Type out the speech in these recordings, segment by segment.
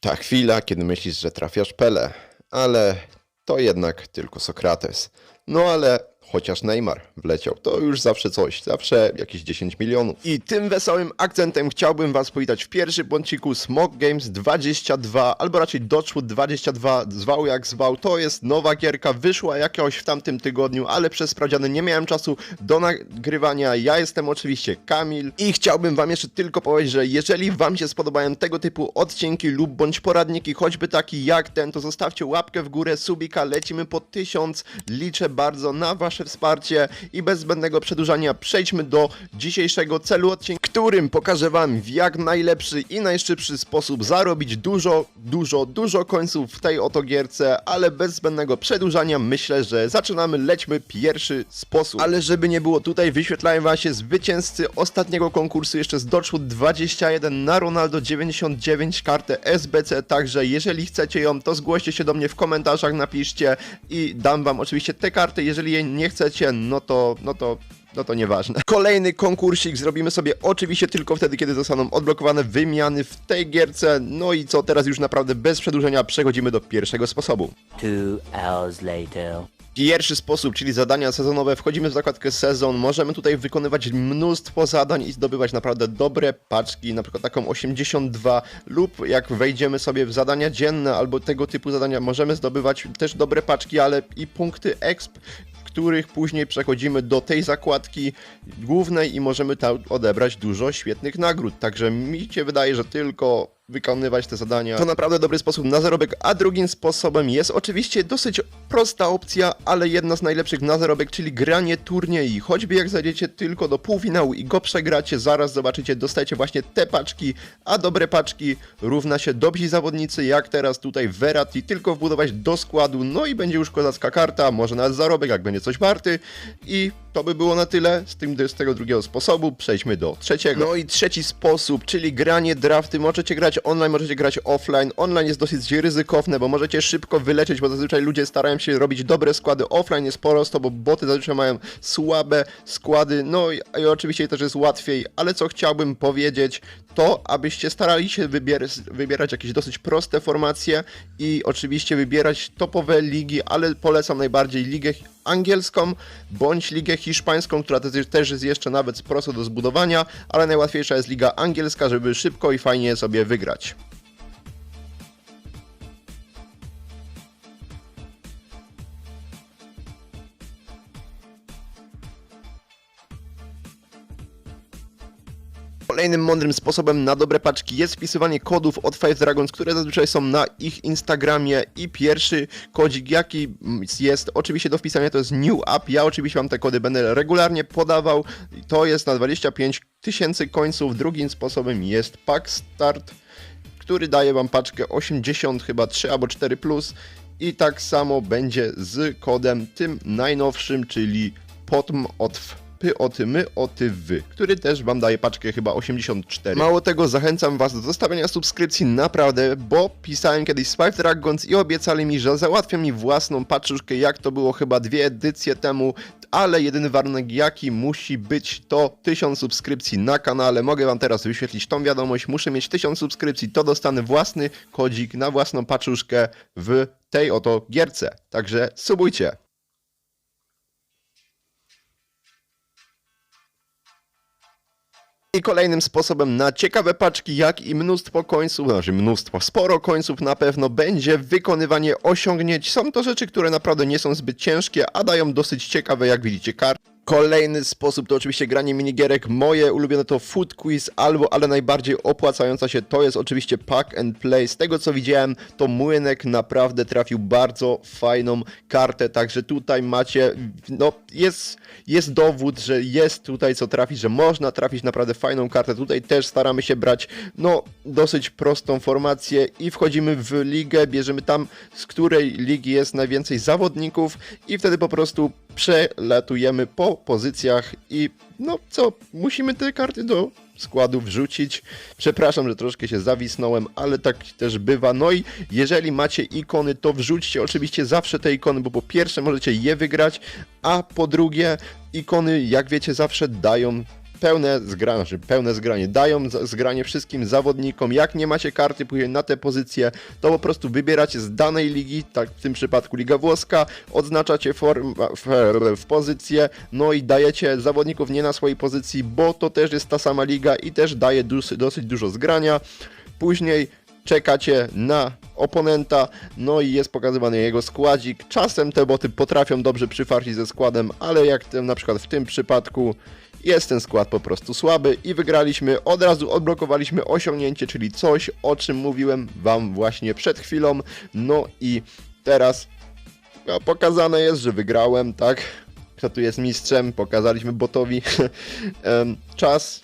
Ta chwila, kiedy myślisz, że trafiasz Pele, ale to jednak tylko Sokrates. No ale chociaż Neymar wleciał, to już zawsze coś, zawsze jakieś 10 milionów. I tym wesołym akcentem chciałbym was powitać w pierwszym błądziku Smog Games 22, albo raczej Dodgewood 22, zwał jak zwał. To jest nowa gierka, wyszła jakoś w tamtym tygodniu, ale przez sprawdziany nie miałem czasu do nagrywania. Ja jestem oczywiście Kamil i chciałbym wam jeszcze tylko powiedzieć, że jeżeli wam się spodobają tego typu odcinki lub bądź poradniki, choćby taki jak ten, to zostawcie łapkę w górę, subika, lecimy po 1000, liczę bardzo na wasze wsparcie i bez zbędnego przedłużania przejdźmy do dzisiejszego celu odcinka, którym pokażę wam w jak najlepszy i najszybszy sposób zarobić dużo, dużo, dużo końców w tej oto gierce, ale bez zbędnego przedłużania myślę, że zaczynamy, lećmy pierwszy sposób. Ale żeby nie było tutaj, wyświetlają wam się zwycięzcy ostatniego konkursu jeszcze z Dodgewood 21 na Ronaldo 99 kartę SBC, także jeżeli chcecie ją, to zgłoście się do mnie w komentarzach, napiszcie i dam wam oczywiście te karty, jeżeli jej nie chcecie, no to, no to no to nieważne. Kolejny konkursik zrobimy sobie oczywiście tylko wtedy, kiedy zostaną odblokowane wymiany w tej gierce. No i co, teraz już naprawdę bez przedłużenia przechodzimy do pierwszego sposobu. Two hours later. Pierwszy sposób, czyli zadania sezonowe. Wchodzimy w zakładkę sezon, możemy tutaj wykonywać mnóstwo zadań i zdobywać naprawdę dobre paczki, na przykład taką 82 lub jak wejdziemy sobie w zadania dzienne albo tego typu zadania, możemy zdobywać też dobre paczki, ale i punkty exp, których później przechodzimy do tej zakładki głównej i możemy tam odebrać dużo świetnych nagród. Także mi się wydaje, że tylko wykonywać te zadania to naprawdę dobry sposób na zarobek, a drugim sposobem jest oczywiście dosyć prosta opcja, ale jedna z najlepszych na zarobek, czyli granie turniej. Choćby jak zajdziecie tylko do półfinału i go przegracie, zaraz zobaczycie, dostajecie właśnie te paczki, a dobre paczki równa się dobrzy zawodnicy, jak teraz tutaj Verratti, tylko wbudować do składu, no i będzie już kozacka karta, może nawet zarobek, jak będzie coś warty i to by było na tyle z, tym, z tego drugiego sposobu. Przejdźmy do trzeciego. No i trzeci sposób, czyli granie drafty. Możecie grać online, możecie grać offline. Online jest dosyć ryzykowne, bo możecie szybko wylecieć, bo zazwyczaj ludzie starają się robić dobre składy. Offline jest prosto, bo boty zazwyczaj mają słabe składy. No i, i oczywiście też jest łatwiej, ale co chciałbym powiedzieć, to abyście starali się wybier- wybierać jakieś dosyć proste formacje i oczywiście wybierać topowe ligi, ale polecam najbardziej ligę angielską bądź ligę hiszpańską, która te- też jest jeszcze nawet prosto do zbudowania, ale najłatwiejsza jest liga angielska, żeby szybko i fajnie sobie wygrać. Kolejnym mądrym sposobem na dobre paczki jest wpisywanie kodów od Five Dragons, które zazwyczaj są na ich Instagramie i pierwszy kodzik jaki jest oczywiście do wpisania to jest New Up. Ja oczywiście wam te kody będę regularnie podawał. To jest na 25 tysięcy końców. Drugim sposobem jest Pack Start, który daje wam paczkę 80 chyba 3 albo 4 plus i tak samo będzie z kodem tym najnowszym, czyli POTM od py o ty, my o ty, wy, który też wam daje paczkę chyba 84. Mało tego, zachęcam was do zostawienia subskrypcji naprawdę, bo pisałem kiedyś z Five Dragons i obiecali mi, że załatwią mi własną paczuszkę, jak to było chyba dwie edycje temu, ale jedyny warunek jaki musi być to 1000 subskrypcji na kanale. Mogę wam teraz wyświetlić tą wiadomość, muszę mieć 1000 subskrypcji, to dostanę własny kodzik na własną paczuszkę w tej oto gierce. Także subujcie. I kolejnym sposobem na ciekawe paczki, jak i mnóstwo końców, znaczy mnóstwo, sporo końców na pewno będzie wykonywanie osiągnięć. Są to rzeczy, które naprawdę nie są zbyt ciężkie, a dają dosyć ciekawe, jak widzicie, karty. Kolejny sposób to oczywiście granie minigierek. Moje ulubione to Food Quiz albo, ale najbardziej opłacająca się to jest oczywiście Pack and Play. Z tego co widziałem, to Młynek naprawdę trafił bardzo fajną kartę, także tutaj macie, no jest, jest dowód, że jest tutaj co trafić, że można trafić naprawdę fajną kartę. Tutaj też staramy się brać, no, dosyć prostą formację i wchodzimy w ligę, bierzemy tam, z której ligi jest najwięcej zawodników i wtedy po prostu przelatujemy po pozycjach i no co, musimy te karty do składu wrzucić. Przepraszam, że troszkę się zawisnąłem, ale tak też bywa. No i jeżeli macie ikony, to wrzućcie oczywiście zawsze te ikony, bo po pierwsze możecie je wygrać, a po drugie ikony, jak wiecie, zawsze dają pełne zgranie, znaczy pełne zgranie, dają zgranie wszystkim zawodnikom, jak nie macie karty później na tę pozycję, to po prostu wybieracie z danej ligi, tak w tym przypadku Liga Włoska, odznaczacie form, w, w pozycję, no i dajecie zawodników nie na swojej pozycji, bo to też jest ta sama liga i też daje dosyć dużo zgrania. Później czekacie na oponenta, no i jest pokazywany jego składzik. Czasem te boty potrafią dobrze przyfarcić ze składem, ale jak ten, na przykład w tym przypadku jest ten skład po prostu słaby i wygraliśmy, od razu odblokowaliśmy osiągnięcie, czyli coś, o czym mówiłem wam właśnie przed chwilą. No i teraz no, pokazane jest, że wygrałem, tak? Kto tu jest mistrzem? Pokazaliśmy botowi. Czas,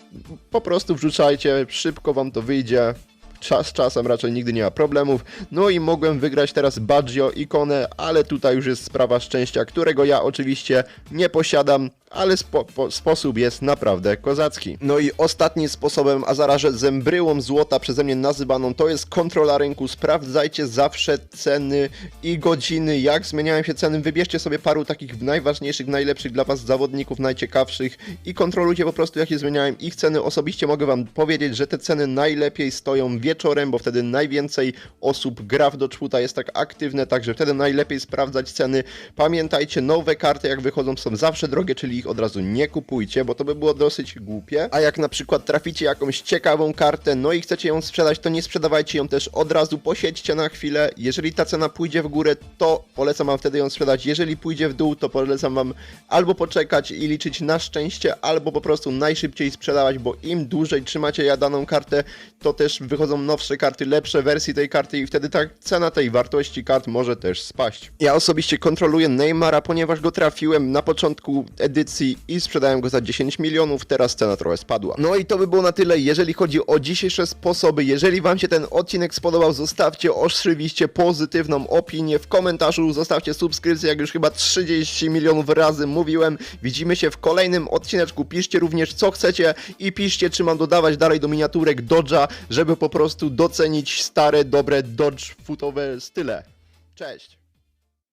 po prostu wrzucajcie, szybko wam to wyjdzie. Czas czasem raczej nigdy nie ma problemów. No i mogłem wygrać teraz Baggio ikonę, ale tutaj już jest sprawa szczęścia, którego ja oczywiście nie posiadam, ale spo, po, sposób jest naprawdę kozacki. No i ostatnim sposobem, a zarazem zembryłą złota przeze mnie nazywaną, to jest kontrola rynku. Sprawdzajcie zawsze ceny i godziny, jak zmieniają się ceny. Wybierzcie sobie paru takich najważniejszych, najlepszych dla Was zawodników, najciekawszych i kontrolujcie po prostu, jak się zmieniają ich ceny. Osobiście mogę Wam powiedzieć, że te ceny najlepiej stoją wieczorem, bo wtedy najwięcej osób gra w Dodgebota, jest tak aktywne, także wtedy najlepiej sprawdzać ceny. Pamiętajcie, nowe karty jak wychodzą są zawsze drogie, czyli ich od razu nie kupujcie, bo to by było dosyć głupie. A jak na przykład traficie jakąś ciekawą kartę, no i chcecie ją sprzedać, to nie sprzedawajcie ją też od razu, posiedźcie na chwilę. Jeżeli ta cena pójdzie w górę, to polecam wam wtedy ją sprzedać. Jeżeli pójdzie w dół, to polecam wam albo poczekać i liczyć na szczęście, albo po prostu najszybciej sprzedawać, bo im dłużej trzymacie ja daną kartę, to też wychodzą nowsze karty, lepsze wersje tej karty i wtedy ta cena tej wartości kart może też spaść. Ja osobiście kontroluję Neymara, ponieważ go trafiłem na początku edycji i sprzedałem go za 10 milionów, teraz cena trochę spadła. No i to by było na tyle, jeżeli chodzi o dzisiejsze sposoby. Jeżeli wam się ten odcinek spodobał, zostawcie oczywiście pozytywną opinię w komentarzu, zostawcie subskrypcję, jak już chyba 30 milionów razy mówiłem. Widzimy się w kolejnym odcineczku. Piszcie również co chcecie i piszcie, czy mam dodawać dalej do miniaturek Dodge'a, żeby po prostu docenić stare, dobre Dodge footowe style. Cześć!